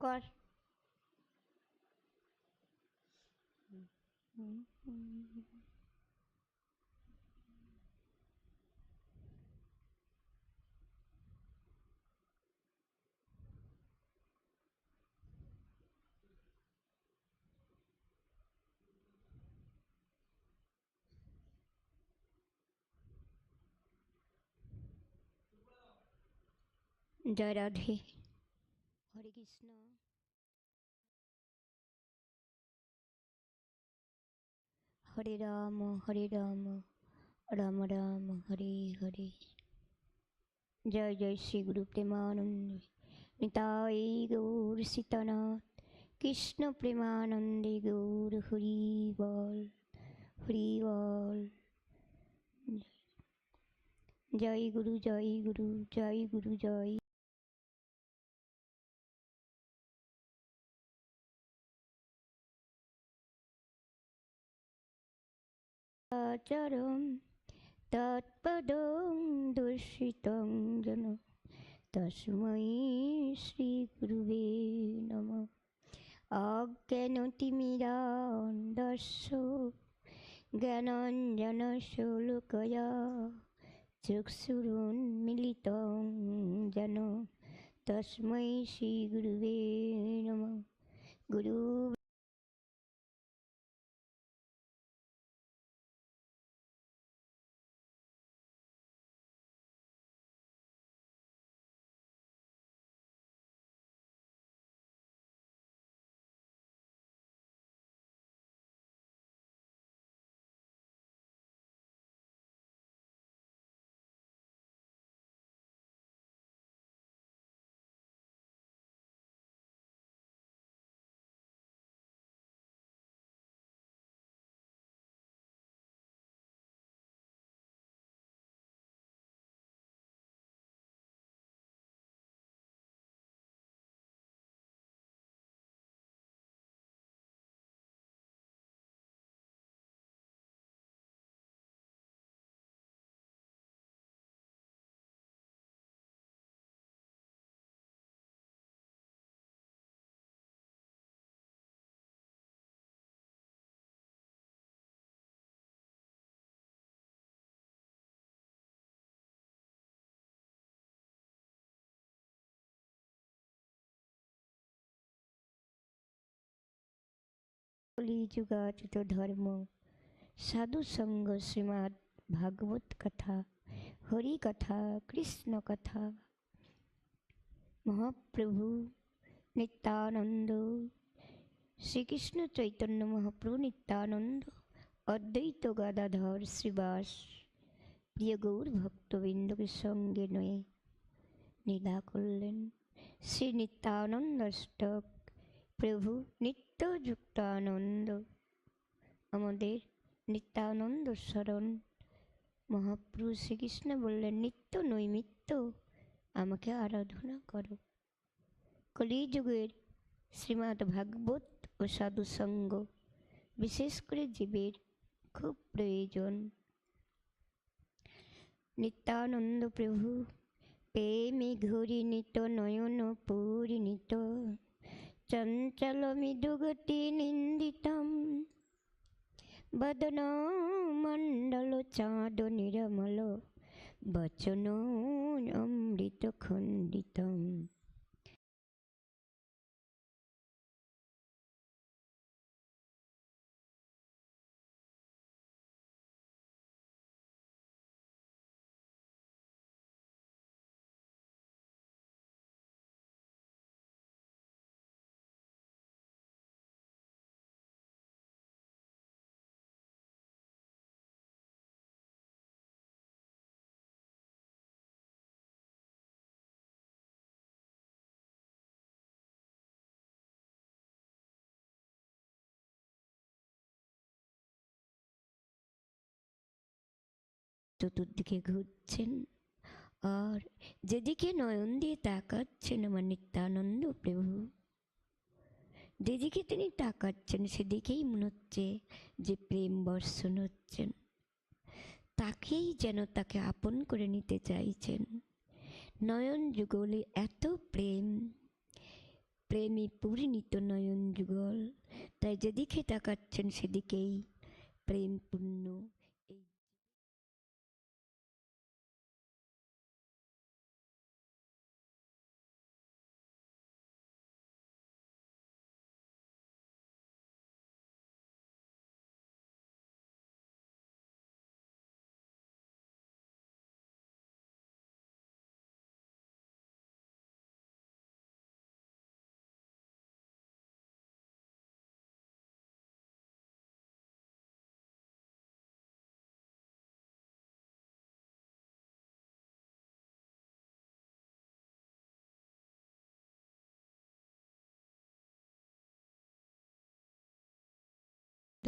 কর জয় রাধে হরে কৃষ্ণ হরে রাম হরে রাম রাম রাম, হরে হরে। জয় জয় শ্রী গুরু প্রেমানন্দে। নিতাই গৌর সীতানাথ। কৃষ্ণ প্রেমানন্দে গৌর হরি বল হরি বল জয় গুরু জয় গুরু জয় গুরু, জয় সচরম তৎপদং দর্শিতং জন তস্মৈ শ্রীগুরুবে নম। অজ্ঞানতিমিরান্দস্য জ্ঞানঞ্জনশোলকয়া চক্ষুরুন্মিলিতং যেন। তস্মৈ শ্রীগুরুবে নম। গুরু কলিযুগাচিত ধর্ম। সাধু সঙ্গ শ্রীমৎ ভাগবত কথা, হরি কথা, কৃষ্ণ কথা। মহাপ্রভু নিত্যানন্দ, শ্রীকৃষ্ণ চৈতন্য মহাপ্রভু নিত্যানন্দ, অদ্বৈত গদাধর শ্রীবাস, প্রিয় গৌর ভক্তবৃন্দকে সঙ্গে নয়ে। নীলা করলেন শ্রী নিত্যানন্দষ্টক প্রভু নিত্য যুক্ত আনন্দ আমাদের নিত্যানন্দ স্মরণ মহাপ্রভু শ্রীকৃষ্ণ বললেন, নিত্য নৈমিত্য আমাকে আরাধনা করো। কলিযুগের শ্রীমৎ ভাগবত ও সাধুসঙ্গ বিশেষ করে জীবের খুব প্রয়োজন। নিত্যানন্দ প্রভু, প্রেমে ঘূরিণীত নয়ন পূরিণীত চঞ্চলমিদুগতি নিন্দিত বদন মণ্ডল চাঁদ নিরমল বচন অমৃত খণ্ডিতম চতুর্দিকে ঘুরছেন। আর যেদিকে নয়ন দিয়ে তাকাচ্ছেন আমার নিত্যানন্দ প্রভু, যেদিকে তিনি তাকাচ্ছেন সেদিকেই মনে হচ্ছে যে প্রেম বর্ষণ হচ্ছেন। তাকেই যেন তাকে আপন করে নিতে চাইছেন। নয়ন যুগলে এত প্রেম, প্রেমে পূর্ণিত নয়ন যুগল। তাই যেদিকে তাকাচ্ছেন সেদিকেই প্রেম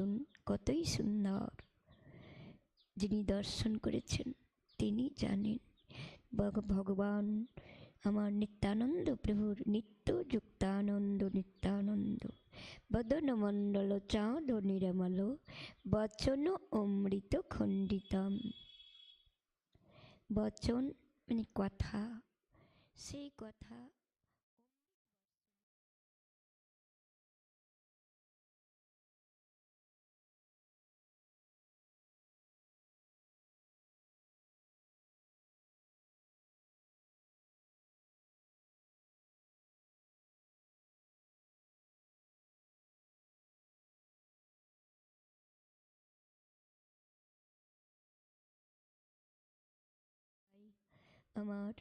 নতুন কতই সুন্দর যিনি দর্শন করেছেন, তিনি জানেন। ভগবান আমার নিত্যানন্দ প্রভুর নিত্য যুক্তানন্দ, নিত্যানন্দ। বদন মণ্ডল চাঁদ নিরমল, বচন অমৃত খণ্ডিতম। বচন মানে কথা, সেই কথা আমার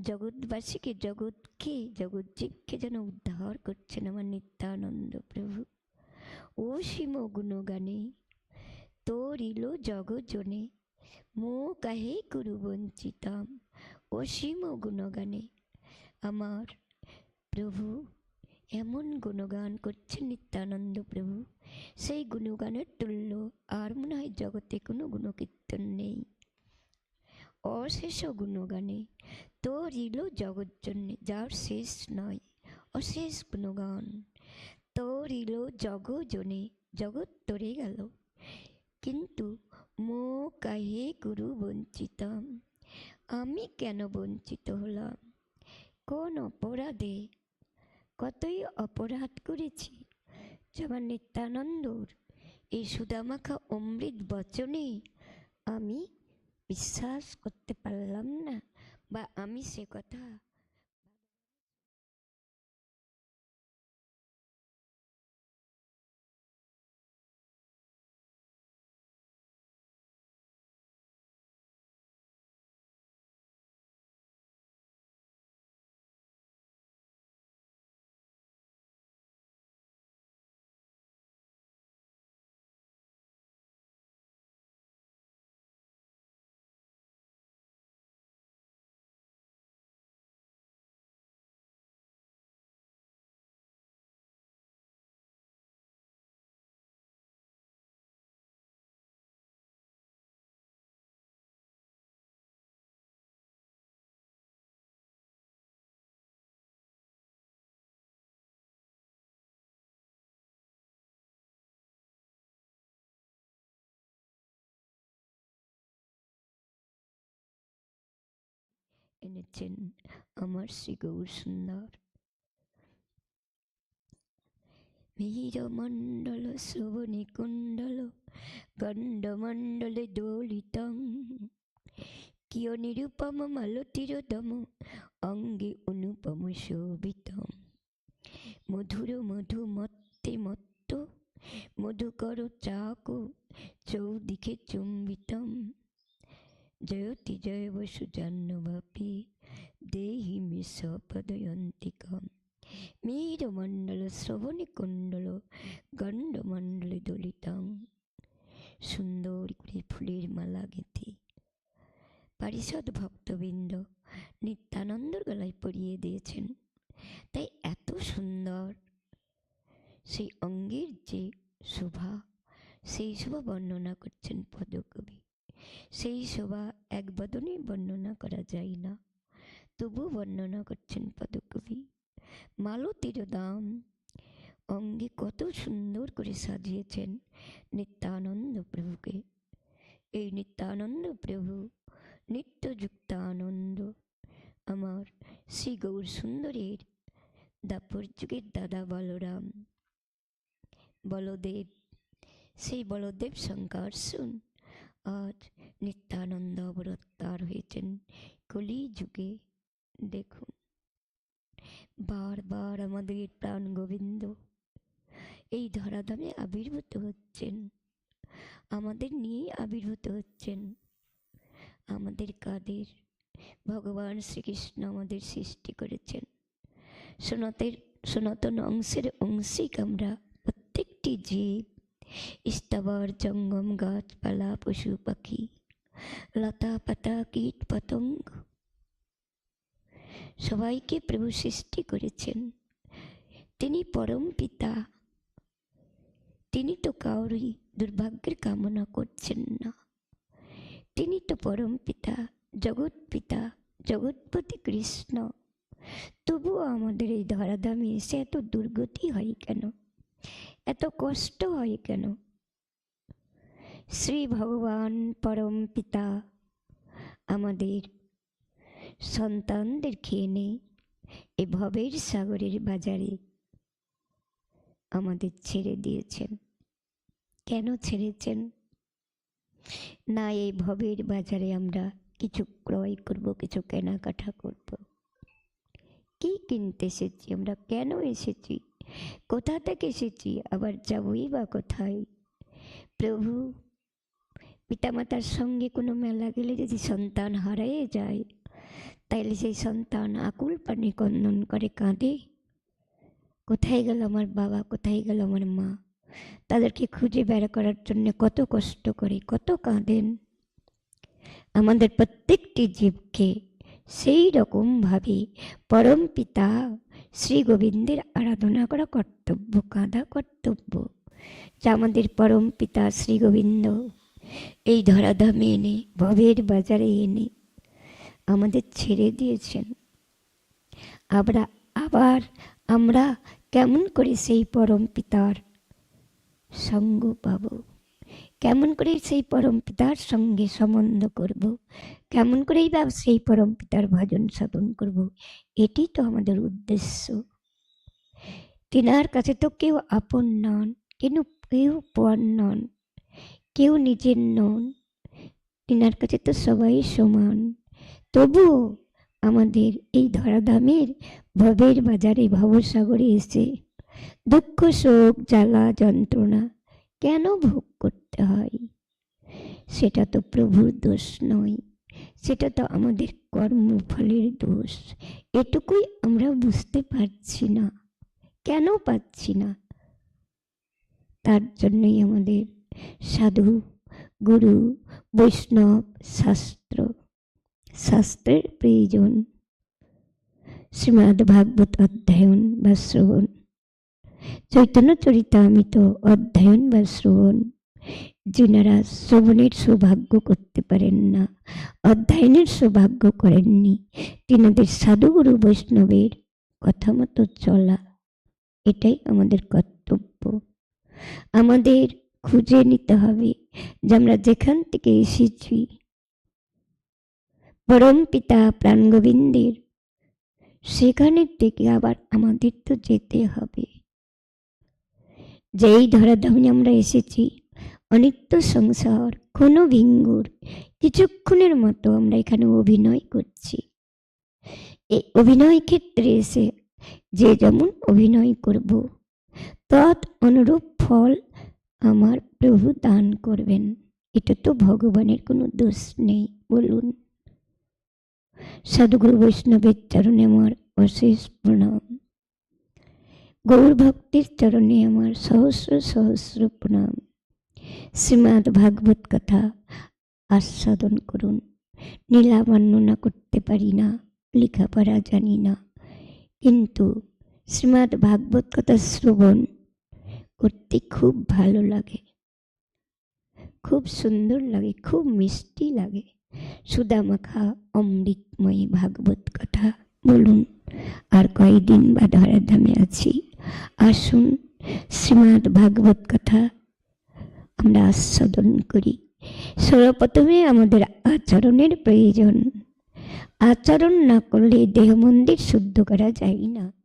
জগৎবাসীকে, জগৎকে জগজ্জীবকে যেন উদ্ধার করছেন আমার নিত্যানন্দ প্রভু। ও সীম গুণগানে ইলো জগজনে মো কাহে কুরু বঞ্চিতাম। অসীম গুণগানে, আমার প্রভু, এমন গুণগান করছেন নিত্যানন্দ প্রভু। সেই গুণগানের তুল্য আর মনে হয় জগতে কোনো গুণকীর্তন নেই। অশেষ গুণগানে তোর ইলো জগৎ জন্যে যার শেষ নয় অশেষ গুণগান। তোর ইলো জগজনে জগৎ তরে গেল, কিন্তু মো কাহে গুরু বঞ্চিতাম, আমি কেন বঞ্চিত হলাম? কোন অপরাধে কতই অপরাধ করেছি? যেমন নিত্যানন্দর এই সুদামাখা অমৃত বচনে আমি বিশ্বাস করতে পারলাম না। বা আমি সে কথা এনেছেন আমার শ্রী গৌর সুন্দর। মিহিরমণ্ডল শ্রবণী কুণ্ডল গণ্ডমণ্ডলে দোলিতং। কিয় নিরুপম মালতিরতম অঙ্গে অনুপম শোভিতম। মধুর মধু মত্তে মত্ত, মধুকর চাকু, চৌদিকে চুম্বিতম। জয়তি জয় বসু জাহ্নবাপি দেহি মে সপদয়ন্তিকম মীরমণ্ডল শ্রবণী কুণ্ডল গণ্ডমণ্ডলে দলিতাম সুন্দর করে ফুলের মালা গেঁথে পারিষদ ভক্তবৃন্দ নিত্যানন্দর গলায় পরিয়ে দিয়েছেন তাই এত সুন্দর সেই অঙ্গের যে শোভা সেই শোভা বর্ণনা করছেন পদকবি সেই শোভা এক বদনে বর্ণনা করা যায় না। তবু বর্ণনা করছেন পদকবি। মালতীর দাম অঙ্গে কত সুন্দর করে সাজিয়েছেন নিত্যানন্দ প্রভুকে। এই নিত্যানন্দ প্রভু নিত্যযুক্ত আনন্দ আমার শ্রী গৌর সুন্দরের দাপর যুগের দাদা বলরাম। বলদেব, সেই বলদেব শঙ্কর্ষণ আজ নিত্যানন্দ অবতার হয়েছেন। কলি যুগে দেখুন, বারবার আমাদের প্রাণ গোবিন্দ এই ধরাধামে আবির্ভূত হচ্ছেন। আমাদের নিয়েই আবির্ভূত হচ্ছেন। আমাদের কাদের? ভগবান শ্রীকৃষ্ণ আমাদের সৃষ্টি করেছেন। সনাতের, সনাতন অংশের অংশিক আমরা প্রত্যেকটি জীব স্থাবর জঙ্গম গাছপালা পশু পাখি লতা পাতা কীট পতঙ্গ সবাইকে প্রভু সৃষ্টি করেছেন তিনি পরম পিতা তিনি তো কাউরই দুর্ভাগ্যের কামনা করছেন না তিনি তো পরম পিতা জগৎ পিতা জগৎপতি কৃষ্ণ তবুও আমাদের এই ধরাধামে এসে এত দুর্গতি হয় কেন এত কষ্ট হয় কেন? শ্রী ভগবান পরম পিতা, আমাদের সন্তানদের খেয়ে নেই এ ভবের সাগরের বাজারে। আমাদের ছেড়ে দিয়েছেন। কেন ছেড়েছেন? না, এই ভবের বাজারে আমরা কিছু ক্রয় করব, কিছু কেনাকাটা করব। কি কিনতে এসেছি? আমরা কেন এসেছি? কোথা থেকে এসেছি? আবার যাবই বা কোথায়? প্রভু, পিতামাতার সঙ্গে কোনো মেলা গেলে যদি সন্তান হারিয়ে যায়, তাইলে সেই সন্তান আকুল পানি কন্দন করে কাঁদে। কোথায় গেল আমার বাবা? কোথায় গেল আমার মা? তাদেরকে খুঁজে বের করার জন্য কত কষ্ট করে, কত কাঁদেন। আমাদের প্রত্যেকটি জীবকে সেই রকমভাবে পরম পিতা শ্রী গোবিন্দের আরাধনা করা কর্তব্য, কাঁদা কর্তব্য। যা আমাদের পরম পিতা শ্রী গোবিন্দ এই ধরাধামে এনে, ভবের বাজারে এনে আমাদের ছেড়ে দিয়েছেন। আমরা আবার, আমরা কেমন করে সেই পরম পিতার সঙ্গ পাব? কেমন করে সেই পরম পিতার সঙ্গে সম্বন্ধ করব? কেমন করেই বা সেই পরম পিতার ভজন সাধন করব? এটি তো আমাদের উদ্দেশ্য। তেনার কাছে তো কেউ আপন নন কিন্তু কেউ পর নন, কেউ নিজের নন। তেনার কাছে তো সবাই সমান। তবুও আমাদের এই ধরাধামের ভবের বাজারে ভবসাগরে এসে দুঃখ শোক, জ্বালা, যন্ত্রণা কেন ভোগ করতে হয়। সেটা তো প্রভুর দোষ নয়। সেটা তো আমাদের কর্মফলের দোষ। এটুকুই আমরা বুঝতে পারছি না। কেন পাচ্ছি না? তার জন্যই আমাদের সাধু, গুরু, বৈষ্ণব, শাস্ত্র, শাস্ত্রের প্রয়োজন। শ্রীমদ্ ভাগবত অধ্যয়ন বা শ্রবণ। চৈতন্য চরিতামিত অধ্যয়ন বা শ্রবণ। যিনারা শ্রবণের সৌভাগ্য করতে পারেন না, অধ্যয়নের সৌভাগ্য করেননি, তিনাদের সাধুগুরু বৈষ্ণবের কথা মতো চলা। এটাই আমাদের কর্তব্য। আমাদের খুঁজে নিতে হবে যে আমরা যেখান থেকে এসেছি। পরম পিতা প্রাণ গোবিন্দের সেখানের থেকে আবার আমাদের তো যেতে হবে। যেই ধরাধামে আমরা এসেছি অনিত্য সংসার, কোনো ভিঙ্গুর, কিছুক্ষণের মতো আমরা এখানে অভিনয় করছি। এই অভিনয় ক্ষেত্রে এসে যে যেমন অভিনয় করব, তৎ অনুরূপ ফল আমার প্রভু দান করবেন। এটা তো ভগবানের কোনো দোষ নেই, বলুন। সাধুগুরু বৈষ্ণবের চরণে আমার অশেষ প্রণাম। গৌর ভক্তির চরণে আমার সহস্র সহস্র প্রণাম। শ্রীমৎ ভাগবত কথা আস্বাদন করুন। নীলা বর্ণনা করতে পারি না, লেখাপড়া জানি না। কিন্তু শ্রীমৎ ভাগবত কথা শ্রবণ করতে খুব ভালো লাগে। খুব সুন্দর লাগে, খুব মিষ্টি লাগে। সুদামাখা অমৃতময়ী ভাগবত কথা বলুন। আর কয়দিন বা ধরাধামে আছি। আসুন শ্রীমৎ ভাগবত কথা আমরা আস্বাদন করি। সর্বপ্রথমে আমাদের আচরণের প্রয়োজন। আচরণ না করলে দেহ মন্দির শুদ্ধ করা যায় না।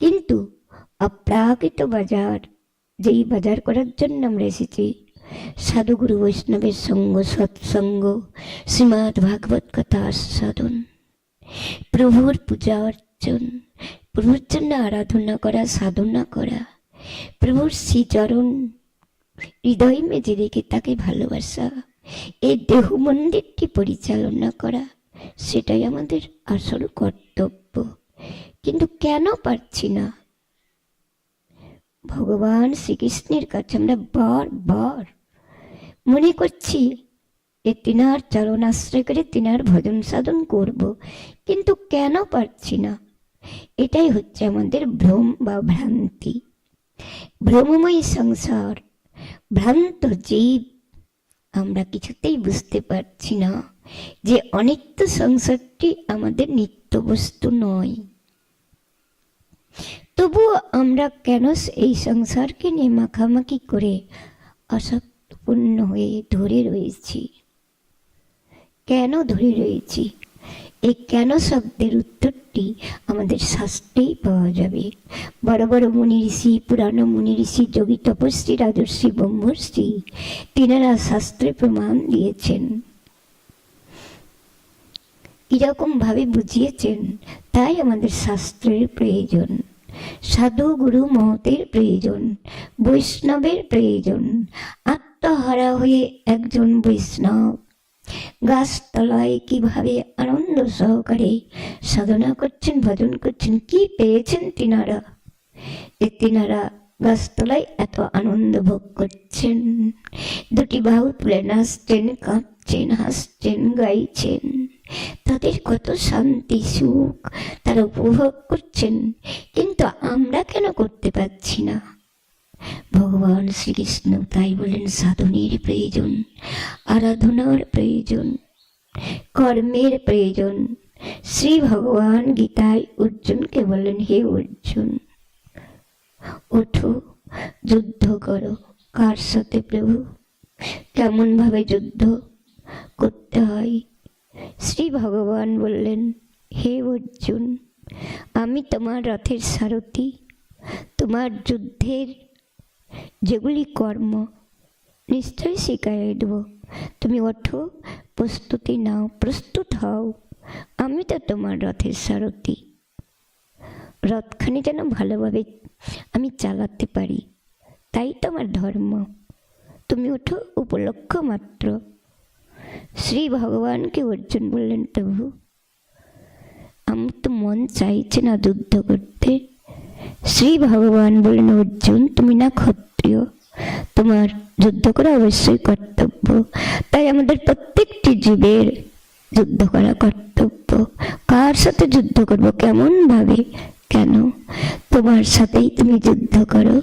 কিন্তু অপ্রাকৃত বাজার, যেই বাজার করার জন্য আমরা এসেছি, সাধুগুরু বৈষ্ণবের সঙ্গ, সৎসঙ্গ শ্রীমৎ ভাগবত কথা আস্বাদন, প্রভুর পূজা অর্চন, প্রভুর জন্য আরাধনা করা, সাধনা করা, প্রভুর শ্রীচরণ, হৃদয় মেজে রেখে তাকে ভালোবাসা এই দেহ মন্দিরটি পরিচালনা করা, সেটাই আমাদের আসল কর্তব্য। কিন্তু কেন পারছি না? ভগবান শ্রীকৃষ্ণের কাছে আমরা বারবার মনে করছি যে তিনার চরণ আশ্রয় করে তিনার ভজন সাধন করব, কিন্তু কেন পারছি না? এটাই হচ্ছে আমাদের ভ্রম বা ভ্রান্তি। ভ্রমময় সংসার, ভ্রান্ত জীব, আমরা কিছুতেই বুঝতে পারছি না যে অনিত্য সংসারটি আমাদের নিত্য বস্তু নয়। তবুও আমরা কেন এই সংসারকে নিয়ে মাখামাখি করে আসক্তপূর্ণ হয়ে ধরে রয়েছি? কেন ধরে রয়েছি? এই কেন শব্দের উত্তরটি আমাদের শাস্ত্রেই পাওয়া যাবে। বড় বড় মুনি ঋষি, পুরানো মুনি ঋষি, যোগী, তপস্বী, রাজর্ষি, ব্রহ্মর্ষি, তিনারা শাস্ত্রে প্রমাণ দিয়েছেন। কীরকম ভাবে বুঝিয়েছেন, তাই আমাদের শাস্ত্রের প্রয়োজন। সাধু গুরু মহতের প্রয়োজন, বৈষ্ণবের প্রয়োজন, আত্মহারা হয়ে একজন বৈষ্ণব। গাছতলায় কীভাবে আনন্দ সহকারে সাধনা করছেন, ভজন করছেন, কি পেয়েছেন তিনারা? যে তিনারা গাছতলায় এত আনন্দ ভোগ করছেন। দুটি বাহু তুলে নাচছেন কাঁপছেন হাসছেন, গাইছেন। তাদের কত শান্তি, সুখ তারা উপভোগ করছেন। কিন্তু আমরা কেন করতে পারছি না? ভগবান শ্রীকৃষ্ণ তাই বলেন, সাধনের প্রয়োজন, আরাধনার প্রয়োজন, কর্মের প্রয়োজন। শ্রী ভগবান গীতায় অর্জুনকে বলেন, হে অর্জুন, ওঠো, যুদ্ধ করো, কার সাথে প্রভু? কেমন ভাবে যুদ্ধ করতে হয়? শ্রী ভগবান বললেন, হে অর্জুন, আমি তোমার রথের সারথি। তোমার যুদ্ধের যেগুলি কর্ম নিশ্চয়ই শিখাইয়ে দেব। তুমি ওঠো, প্রস্তুতি নাও, প্রস্তুত হও। আমি তো তোমার রথের সারথি। রথখানি যেন ভালোভাবে আমি চালাতে পারি, তাই তো আমার ধর্ম। তুমি ওঠো উপলক্ষ মাত্র। শ্রী ভগবানকে অর্জুন বললেন প্রভু আমার তো মন চাইছে না যুদ্ধ করতে শ্রী ভগবান বললেন অর্জুন তুমি না ক্ষত্রিয় তোমার যুদ্ধ করা অবশ্যই কর্তব্য তাই আমাদের প্রত্যেকটি জীবের যুদ্ধ করা কর্তব্য কার সাথে যুদ্ধ করব কেমন ভাবে কেন তোমার সাথেই তুমি যুদ্ধ করো